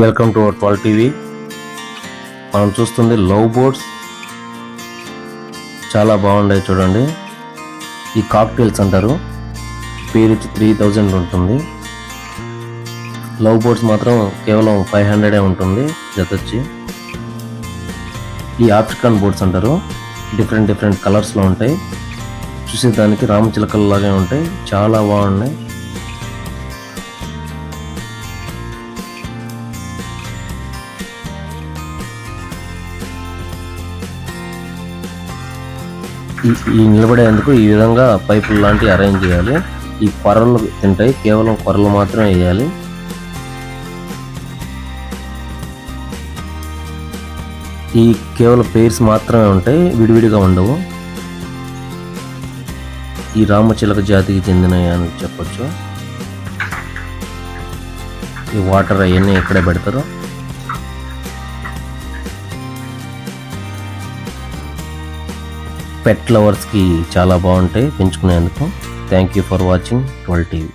Welcome to our twelve TV మనం చూస్తుంది love boats చాలా బాగున్నాయి చూడండి. ఈ కాక్టైల్స్ అంటారు. పేరు త్రీ థౌజండ్ ఉంటుంది. లవ్ బోట్స్ మాత్రం కేవలం ఫైవ్ హండ్రెడే ఉంటుంది జత వచ్చి ఈ ఆఫ్రికన్ బోట్స్ అంటారు. డిఫరెంట్ డిఫరెంట్ కలర్స్లో ఉంటాయి. చూసేదానికి రామచిలకలు లాగే ఉంటాయి. చాలా బాగున్నాయి. ఈ- ఈ నిలబడేందుకు ఈ విధంగా పైపులు లాంటివి అరేంజ్ చేయాలి. ఈ పొరలు తింటాయి. కేవలం పొరలు మాత్రమే వేయాలి. ఈ కేవలం పేర్స్ మాత్రమే ఉంటాయి. విడివిడిగా ఉండవు. ఈ రామచిలక జాతికి చెందినవి అని చెప్పొచ్చు. ఈ వాటర్ అవన్నీ ఎక్కడే పెడతారు. పెట్ లవర్స్కి చాలా బాగుంటాయి. పెంచుకునేందుకు. Thank you for watching twelve TV